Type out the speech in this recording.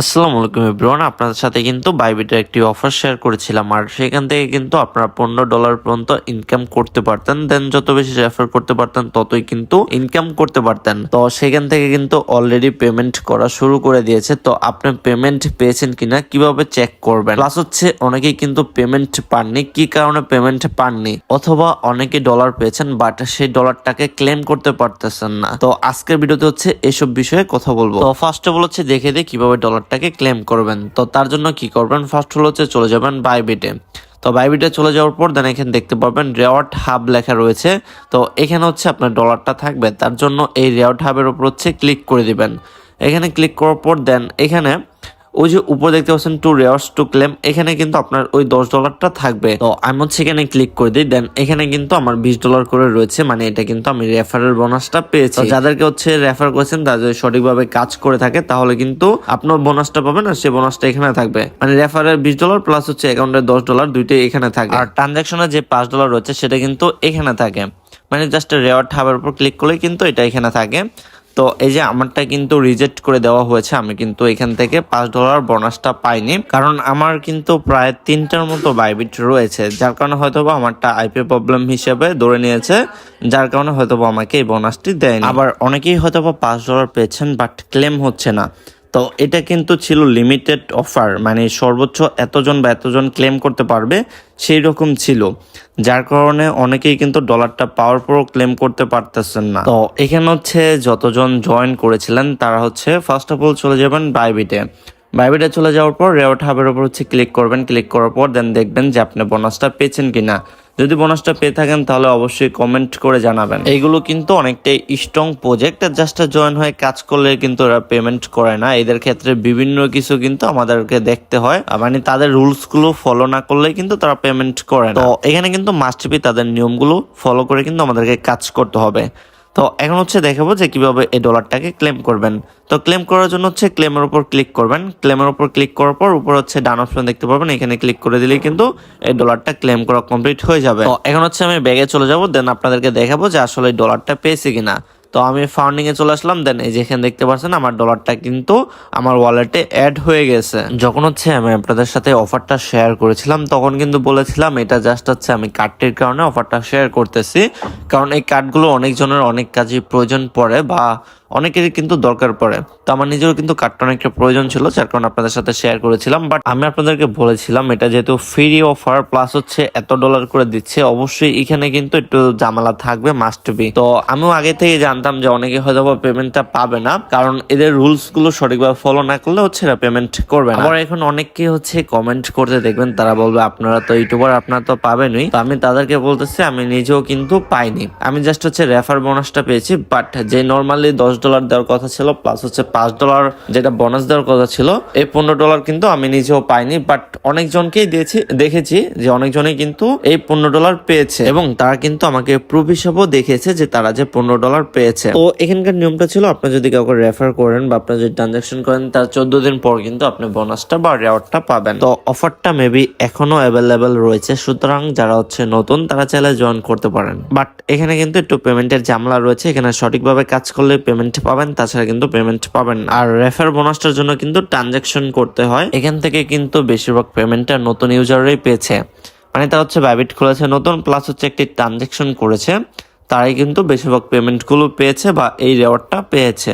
আসসালামু আলাইকুম এভরিওয়ান, আপনাদের সাথে কিন্তু বাইবিটের একটি অফার শেয়ার করেছিলাম। আর সেখান থেকে কিন্তু আপনারা পনেরো ডলার পর্যন্ত ইনকাম করতে পারতেন। দেন যত বেশি রেফার করতে পারতেন, ততই কিন্তু ইনকাম করতে পারতেন। তো সেখান থেকে কিন্তু অলরেডি পেমেন্ট করা শুরু করে দিয়েছে। তো আপনি পেমেন্ট পেয়েছেন কিনা, কীভাবে চেক করবেন? প্লাস হচ্ছে অনেকেই কিন্তু পেমেন্ট পাননি। কি কারণে পেমেন্ট পাননি? অথবা অনেকে ডলার পেয়েছেন বাট সেই ডলারটাকে ক্লেম করতে পারতেছেন না। তো আজকের ভিডিওতে হচ্ছে এসব বিষয়ে কথা বলব। তো ফার্স্ট অফ অল হচ্ছে দেখে দিই কীভাবে ডলারটাকে ক্লেম করবেন। তো তার জন্য কি করবেন? ফার্স্ট হলো হচ্ছে চলে যাবেন বাইবিটে তো বাইবিটে চলে যাওয়ার পর দেন এখানে দেখতে পাবেন রেওয়ার্ড হাব লেখা রয়েছে। তো এখানে হচ্ছে আপনার ডলারটা থাকবে। তার জন্য এই রেওয়ার্ড হাবের উপর হচ্ছে ক্লিক করে দিবেন। এখানে ক্লিক করার পর দেন এখানে ওই যে উপরে দেখতে পাচ্ছেন টু রেয়ার্স টু ক্লেম এখানে কিন্তু আপনার ওই দশ ডলারটা থাকবে। তো আমি হচ্ছে এখানে ক্লিক করে দিই দেন এখানে কিন্তু আমার বিশ ডলার করে রয়েছে মানে এটা কিন্তু আমি রেফারের বোনাসটা পেয়েছি। যাদেরকে হচ্ছে রেফার করেছেন, তারা যদি সঠিকভাবে কাজ করে থাকে, তাহলে কিন্তু আপনার বোনাসটা পাবেন আর সেই বোনাসটা এখানে থাকবে। মানে রেফারের বিশ ডলার প্লাস হচ্ছে অ্যাকাউন্টে দশ ডলার দুইটাই এখানে থাকে। আর ট্রানজাকশনের যে পাঁচ ডলার রয়েছে, সেটা কিন্তু এখানে থাকে। মানে জাস্ট রেওয়ার্ড হাবের উপর ক্লিক করলে কিন্তু এটা এখানে থাকে। তো এই যে আমারটা কিন্তু রিজেক্ট করে দেওয়া হয়েছে, আমি কিন্তু এখান থেকে পাঁচ ডলার বোনাসটা পাইনি। কারণ আমার কিন্তু প্রায় তিনটার মতো বাইবিট রয়েছে, যার কারণে হয়তো বা আমারটা আইপি প্রবলেম হিসেবে ধরে নিয়েছে, যার কারণে হয়তো বা আমাকে এই বোনাসটি দেয়নি। আবার অনেকেই হয়তো বা পাঁচ ডলার পেয়েছেন বাট ক্লেম হচ্ছে না। তো এটা কিন্তু ছিল লিমিটেড অফার মানে সর্বোচ্চ এতজন বা এতজন ক্লেম করতে পারবে সেই রকম ছিল। যার কারণে অনেকেই কিন্তু ডলারটা পাওয়ার পরও ক্লেম করতে পারতেছেন না। তো এখানে হচ্ছে যতজন জয়েন করেছিলেন, তারা হচ্ছে ফার্স্ট অফ অল চলে যাবেন বাইবিটে বাইবিটে চলে যাওয়ার পর রেওয়ার্ড হাবের উপর হচ্ছে ক্লিক করবেন। ক্লিক করার পর দেন দেখবেন যে আপনি বোনাসটা পেয়েছেন কিনা। যদি বোনাসটা পেয়ে থাকেন, তাহলে অবশ্যই কমেন্ট করে জানাবেন। এইগুলো কিন্তু অনেকটাই স্ট্রং প্রজেক্ট জাস্ট জয়েন হয়ে কাজ করলে কিন্তু ওরা পেমেন্ট করে না। এদের ক্ষেত্রে বিভিন্ন কিছু কিন্তু আমাদেরকে দেখতে হয়। মানে তাদের রুলসগুলো ফলো না করলে কিন্তু তারা পেমেন্ট করে না। তো এখানে কিন্তু মাস্ট তাদের নিয়মগুলো ফলো করে কিন্তু আমাদেরকে কাজ করতে হবে। তো এখন হচ্ছে দেখাবো যে কীভাবে এই ডলারটাকে ক্লেম করবেন। তো ক্লেম করার জন্য হচ্ছে ক্লেমের উপর ক্লিক করবেন। ক্লেমের উপর ক্লিক করার পর উপর হচ্ছে ডান অপশন দেখতে পারবেন। এখানে ক্লিক করে দিলেই কিন্তু এই ডলারটা ক্লেম করা কমপ্লিট হয়ে যাবে। তো এখন হচ্ছে আমি ব্যাগে চলে যাব। দেন আপনাদেরকে দেখাবো যে আসলে ডলারটা পেয়েছি কিনা। তো আমি ফাউন্ডিং এ চলে আসলাম দেন এই যেখানে দেখতে পাচ্ছেন আমার ডলারটা কিন্তু আমার ওয়ালেটে অ্যাড হয়ে গেছে। যখন হচ্ছে আমি আপনাদের সাথে অফারটা শেয়ার করেছিলাম, তখন কিন্তু বলেছিলাম এটা জাস্ট হচ্ছে আমি কার্ডটির কারণে অফারটা শেয়ার করতেছি। কারণ এই কার্ডগুলো অনেকজনের অনেক কাজে প্রয়োজন পড়ে বা অনেকেরই কিন্তু দরকার পড়ে। তো আমার নিজেরও কিন্তু কার্ডটা অনেকটা প্রয়োজন ছিল, যার কারণে আপনাদের সাথে শেয়ার করেছিলাম। বাট আমি আপনাদেরকে বলেছিলাম, এটা যেহেতু ফ্রি অফার প্লাস হচ্ছে এত ডলার করে দিচ্ছে, অবশ্যই এখানে কিন্তু একটু জামালা থাকবে মাস্ট বি তো আমিও আগে থেকে জানতাম যে অনেকে হয়তো বা পেমেন্টটা পাবে না, কারণ এদের রুলসগুলো সঠিকভাবে ফলো না করলে হচ্ছে না পেমেন্ট করবে না। এখন অনেককে হচ্ছে কমেন্ট করতে দেখবেন, তারা বলবে, আপনারা তো ইউটিউবার আপনারা তো পাবেনই। তো আমি তাদেরকে বলতেছি, আমি নিজেও কিন্তু পাইনি। আমি জাস্ট হচ্ছে রেফার বোনাসটা পেয়েছি বাট যে নর্মালি দশ ডলার দেওয়ার কথা ছিল প্লাস হচ্ছে পাঁচ ডলার যেটা বোনাস দেওয়ার কথা ছিল, এই পনেরো ডলার কিন্তু আমি নিজেও পাইনি বাট অনেকজনকেই দিয়েছি, দেখেছি যে অনেকজনই কিন্তু এই পনেরো ডলার পেয়েছে এবং তারা কিন্তু আমাকে প্রুফ হিসাবেও দেখেছে যে তারা যে পনেরো ডলার পেয়েছে। তো এখানকার নিয়মটা ছিল, আপনি যদি কাউকে রেফার করেন বা আপনি যদি ট্রানজাকশন করেন, তার চোদ্দ দিন পর কিন্তু আপনি বোনাসটা বা রেওয়ার্ডটা পাবেন। তো অফারটা মেবি এখনও অ্যাভেলেবেল রয়েছে, সুতরাং যারা হচ্ছে নতুন, তারা চাইলে জয়েন করতে পারেন। বাট এখানে কিন্তু একটু পেমেন্টের জামলা রয়েছে, এখানে সঠিকভাবে কাজ করলে পেমেন্ট পাবেন, তাছাড়া কিন্তু পেমেন্ট পাবেন আর রেফার বোনাসটার জন্য কিন্তু ট্রানজ্যাকশন করতে হয়। এখান থেকে কিন্তু বেশিরভাগ পেমেন্টটা নতুন ইউজাররাই পেয়েছে। মানে তারা হচ্ছে ব্যাবিট খুলেছে নতুন প্লাস হচ্ছে একটি ট্রানজাকশন করেছে। তারাই কিন্তু বেশিরভাগ পেমেন্টগুলো পেয়েছে বা এই রেওয়ার্ডটা পেয়েছে।